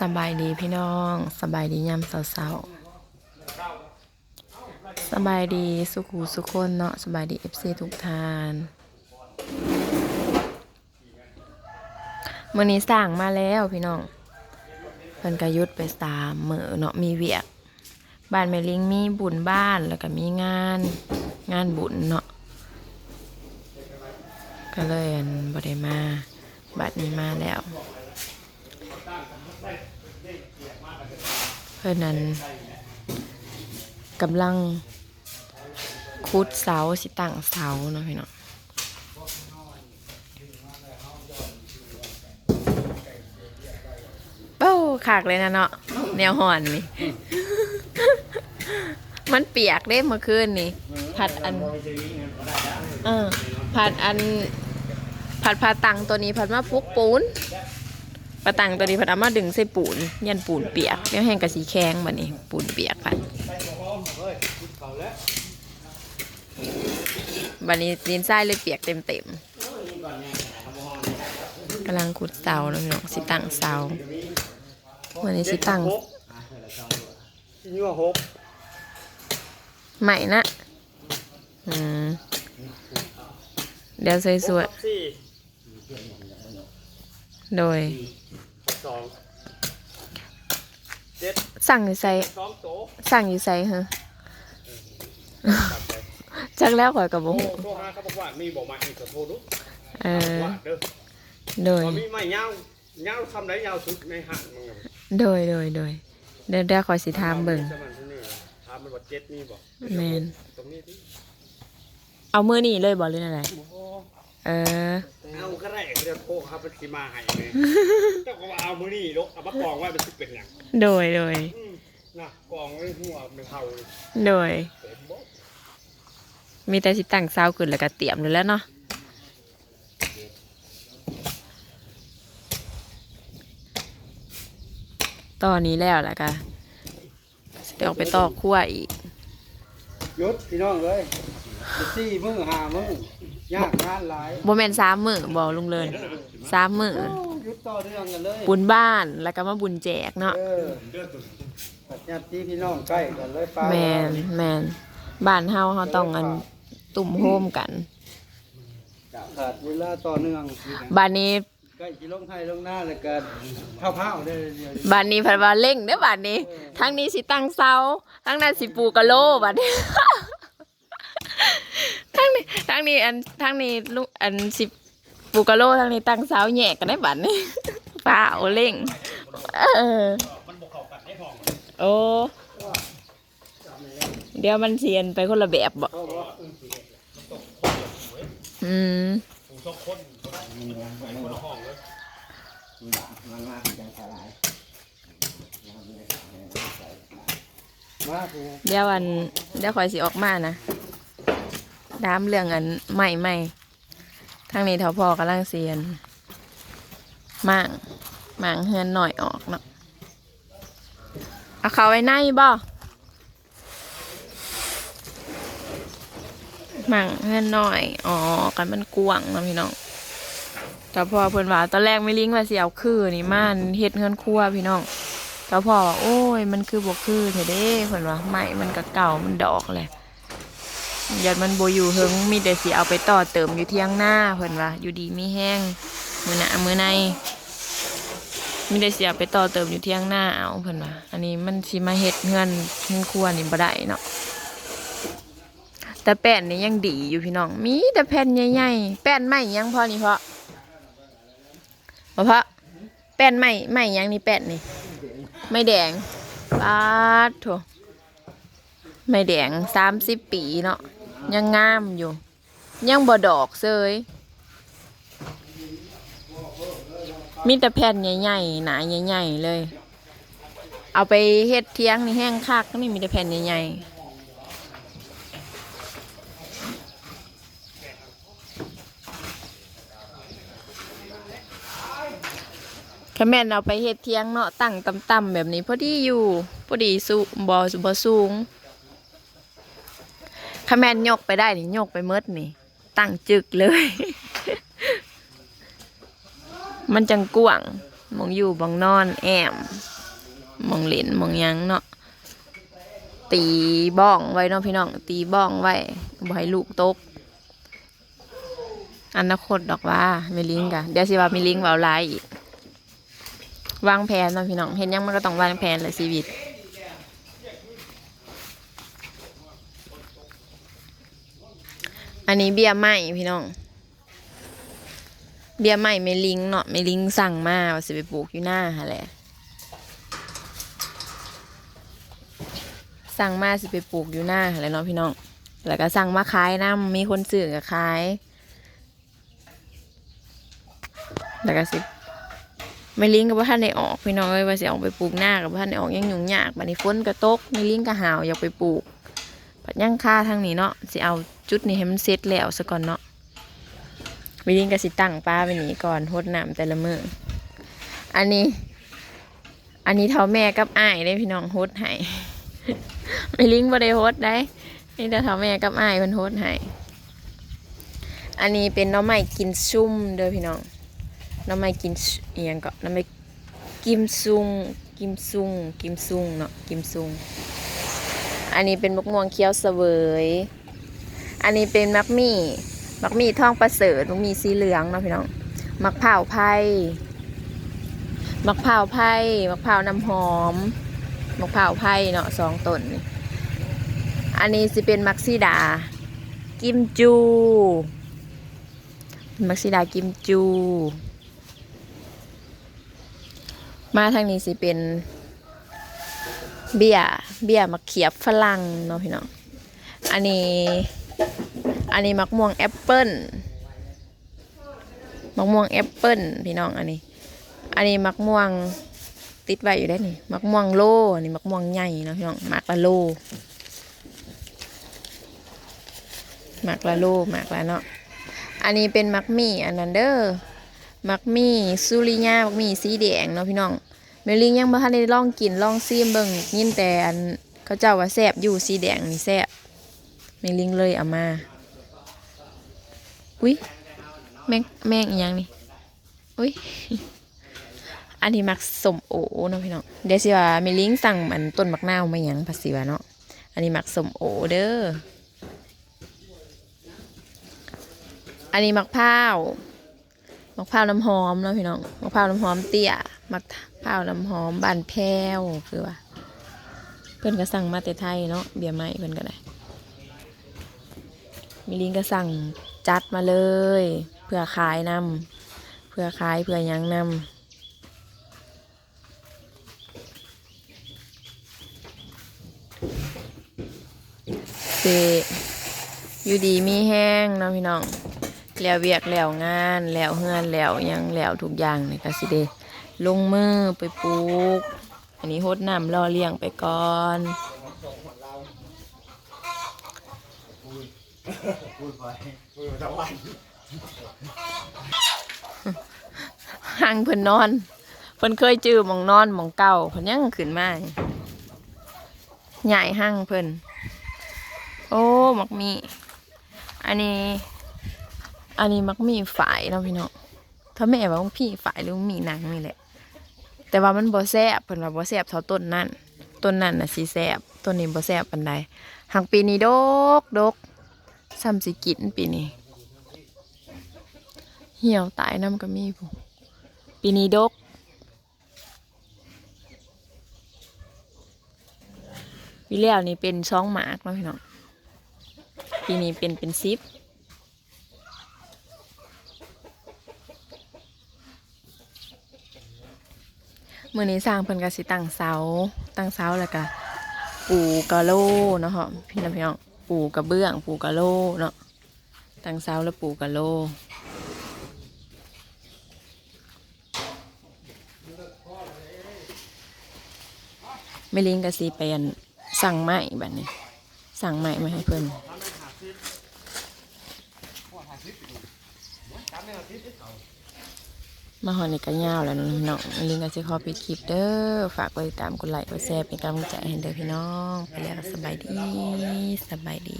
สบายดีพี่น้อง สบายดียามเศร้าๆสบายดีสุขูสุขคนเนาะสบายดีเอฟซีทุกทานมื่อนี้สั่งมาแล้วพี่น้องเพิ่นกยุดไปสามมือเนาะมีเวียก บ้านแม่ลิงมีบุญบ้านแล้วก็มีงานงานบุญเนาะก็เลยอันบ่ได้มาบัดนี้มาแล้ว พื่อนั้นกำลังคุดเสาสิตั้งเสาเนาะพี่เนาะเป้าขากเลยนะเนาะแนวห่อนนี่ มันเปียกเด้เมื่อคืนนี่ ผัดอันเออผัดอันผัดผาตังตัวนี้ผัดมาพุกปูน ปลาตังตัวนี้ผัดเอามาดึงใส่ปูนยันปูนเปียกเดี๋ยวแห้งกับสีแข็งบัดนี้ ปูนเปียกผัดบัดนี้ดินทรายเลยเปียกเต็มเต็มๆกำลังขุดเสาแล้วพี่น้องสิตั้งเสาวันนี้สิตั้งนี่ว่าหกใหม่นะอืมเดี๋ยวสวยสี่ๆ โดย สองเจ็ดสั่งอยู่ใส่สองโตสั่งอยู่ใส่เหรอจักแล้วข่อยกับบ่โอ้ฮู้โทรหาเขาบอกว่ามีบอกมาอีกก็โทรดูเออว่าเด้อโดย พอมีไม่ยาวยาวทำได้ยาวสุดในห้างมึงอะโดยโดยโดยเดี๋ยวเดี๋ยวข่อยสิถามเบิ่งสมันที่นี่ถามมันว่าเจ็ดมีบอกแม่นตรงนี้ดิเอามือนี่เลยบ่หรืออะไรโอ้โห เออ เอาก็ได้เดี๋ยวโทรครับเป็นสีมาให้เลยเจ้าก็ว่าเอามือนี่ลกเอามากองไว้เป็นสิบเป็นอย่างโดยโดย อืมน่ะกองไว้หัวเป็นเท่าเลยโดย เต็มบ่มีแต่สิตั้งเสาขึ้นแล้วก็เตรียมเลยแหล้วเนาะตอนนี้แล้วแล้วก็สิเดี๋ยวออกไปตอกขั้วอีกยศพี่น้องเลยสี่มือหามือ ยากงานหลายบ่แม่นสามมือบ่ลุงเลินสามมือยุดต่อเนื่องกันเลยบุญบ้านแล้วก็มาบุญแจกเนาะเออปัจจัยที่พี่น้องใกล้กันเลยป้าแมนแมนบ้านเฮาเฮาต้องอันตุ่มโฮมกันขาดเวลาต่อเนื่องบ้านนี้ใกล้จิลงไทยลงหน้าแล้วก็ข้าวเผาได้เดียวบ้านนี้เพันว่าเร่งเด้อบ้านนี้ ทั้งนี้สิตั้งเสาทั้งนั้นสิปลูกกะโลบ้านนี้ทั้ง นี้ทั้งนี้อันทั้งนี้ลูกอันสิปลูกะโลทั้งนี้ตั้งสาวแยกกันได้บ้านนี้ป้าเอเร่งเออโอ้เดี๋ยวมันเสียนไปคนละแบบบ่อืมเดี๋ยวอันเดี๋ยวคอยสิออกมานะ ดามเรื่องอันใหม่ใหม่ทางนี้เท่าพอกำลังเสียนมั่งมั่งเฮือนหน่อยออกเนาะเอาเขาไว้ในบ่มั่งเฮือนหน่อยอ๋อกันมันกวางเนาะพี่น้องแต่พอเพิ่นว่าตอนแรกไม่ลิงว่าเสิเอาคือนี่ม่านเฮ็ดเฮือนครัวพี่น้องแล้วพอว่าโอ้ยมันคือบวกคือเถอะเด้เพิ่นว่าไม่มันก็เก่ามันดอกแหละ ยันมันโบอยู่เฮงมีแต่สิเอาไปต่อเติมอยู่เที่ยงหน้าเพิ่นว่าอยู่ดีไมีแห้งมือหนะมือในมีแต่สิเอาไปต่อเติมอยู่เที่ยงหน้าเอาเพิ่นว่าอันนี้มันสิมาเฮ็ดเฮือนเฮือนครัวนี่บ่ได้เนาะแต่แป้นนี่ยังดีอยู่พี่น้อง มีแต่แผ่นใหญ่ๆแป้นใหม่ยังพอนี่เพาะบ่เพาะแป้นใหม่ใหม่ยังนี่แป้นนี่ไม่แดงปาดโถไม่แดงสามสิบปีเนาะ ยังงามอยู่ ยังบ่ดอกเซยมีแต่แผ่นใหญ่ๆหนาใหญ่ๆเลย เอาไปเฮ็ดเทียงนี่แห้งคักนี่มีแต่แผ่นใหญ่ๆคะแม่นเอาไปเฮ็ดเทียงเนาะตั้งต่ำๆแบบนี้พอดีอยู่พอดีสูบ่บ่สูง คะแม่นยกไปได้นี่ยกไปเมดนี่ ตั้งจึกเลย มันจังกว้างมองอยู่หมองนอนแอมมองเล่นมองยังเนาะตีบ้องไว้เนาะพี่น้อง ตีบ้องไว้บ่ให้ลูกตกอนาคตดอกว่าไม่ลิงกะเดี๋ยวสิว่ามีลิงเว้าลายอีกวางแผนเนาะพี่น้องเห็นยังมันก็ต้องวางแผนและชีวิต อันนี้เบี้ยไหม่พี่น้อง เบี้ยไหม่ไม่ลิงเนาะไม่ลิงสั่งมาว่าสิไปปลูกอยู่หน้าหะแหละสั่งมาสิไปปลูกอยู่หน้าหะแหละเนาะพี่น้อง แล้วก็สั่งมาขายน้ำมีคนซื้อก็ขาย แล้วก็สิไม่ลิงกับว่าท่านได้ออกพี่น้องเอ้ยว่าสิออกไปปลูกหน้ากับว่าท่านได้ออกยังยุ่งยากบัดนี้ฝนก็ตกไม่ลิงก็หาวอยากไปปลูก ปัดย่างค่าทางนี้เนาะสิเอาจุดนี้ให้มันเสร็จแล้วซะก่อนเนาะไม่ลิงก็สิตั้งปลาไปนี้ก่อนหดน้ำแต่ละมืออันนี้ อันนี้เท่าแม่กับอ้ายได้พี่น้องหดให้ไม่ลิงบ่ได้หดได้นี่แต่เท่าแม่กับอ้ายเพิ่นหดให้อันนี้เป็นน้องใหม่กินซุ่มเด้อพี่น้องน้ำไม่กินเอียงก็น้ำไม่กิมซุงกิมซุงกิมซุงเนาะกิมซุง อันนี้เป็นมะม่วงเคี้ยวเสวย อันนี้เป็นมักมี่มักมี่ทองประเสริฐมักมี่สีเหลืองเนาะพี่น้องมักเผาไผ่มักเผาไผ่มักเผาน้ำหอมมักเผาไผ่เนาะสองต้นอันนี้สิเป็นมักซีดา กิมจู มักซีดากิมจู มาทางนี้สิเป็น เบียเบียมะเขียบฝรั่งเนาะพี่น้องอันนี้อันนี้มักม่วงแอปเปิ้ลมักม่วงแอปเปิ้ลพี่น้องอันนี้ อันนี้มักม่วงติดไว้อยู่ได้นี่มักม่วงโลอันนี้มักม่วงใหญ่เนาะพี่น้องมักละโลมักละโลมักละเนาะอันนี้เป็นมักมี่อันนั้นเด้อมักมีซูริยามักมี่สีแดงเนาะพี่น้อง เมลิงยังบ่ทันได้ลองกินลองซีมเบิ่งยินแต่อันเขาเจ้าว่าแซ่บอยู่สีแดงนี่แซ่บเมลิงเลยเอามาอุ้ยแมงแมงอีหยังนี่อุ้ยอันนี้มักสมโอเนาะพี่น้องเดี๋ยวสิว่าเมลิงสั่งมันต้นมักนาวมาหยังภาษีว่าเนาะอันนี้มักสมโอเด้ออันนี้มักพร้าว มะพร้าวน้ำหอมเนาะพี่น้องมะพร้าวน้ำหอมเตี้ยมะพร้าวน้ำหอมบานแพ้วคือว่า เพื่อนก็สั่งมาแต่ไทยเนาะเบียร์ใหม่เพื่อนก็ได้มีลิงก็สั่งจัดมาเลย เพื่อขายนำเพื่อขายเพื่อยังนำเสอยู่ดีมีแห้งเนาะพี่น้อง แล้วเวียกแล้วงานแล้วเฮือนแล้วยังแล้วทุกอย่างนี่ก็สิเดลงมือไปปลูก อันนี้โฮดน้ำรอเลี้ยงไปก่อนหังเพิ่นนอนเพิ่นเคยจื้อมองนอนมองเก่าเพิ่นยังขึ้นมาใหญ่หั่งเพิ่นโอ้หมักมี อันนี้ อันนี้มักมีฝายเนาะพี่เนาะถ้าแม่ว่าพี่ฝายหรือมีหนังนี่แหละ แต่ว่ามันบ่แซ่บเพิ่นว่าบ่แซ่บเท่าต้นนั่นต้นนั่นน่ะสิแซ่บต้นนี้บ่แซ่บปานใดหักปีนี้ดกดกซ้ำสิกินปีนี้ เหี่ยวตายน้ำก็มีผู้ปีนี้ดกปีแล้วนี่เป็นช่องหมากเนาะพี่น้องปีนี้เป็นเป็นซิป มื่อนี้สร้างเพิ่นก็สิตั้งเสาตั้งเสาแล้วก็ปูกะโลเนาะค่ะพี่น้องพี่น้องปูกระเบื้อง ปูกะโลเนาะตั้งเสาแล้วปูกะโลไม่ลิงก็สิไปอันสั่งไม้แบบนี้ สั่งไม้มาให้เพิ่น มาหอนี่ก็ยาวแล้วเนาะพี่น้องลิงก็จะขอปิดคลิปเด้อ ฝากกดติดตามกดไลค์กดแชร์เป็นกำลังใจให้เด้อพี่น้อง ไปแล้วสบายดีสบายดี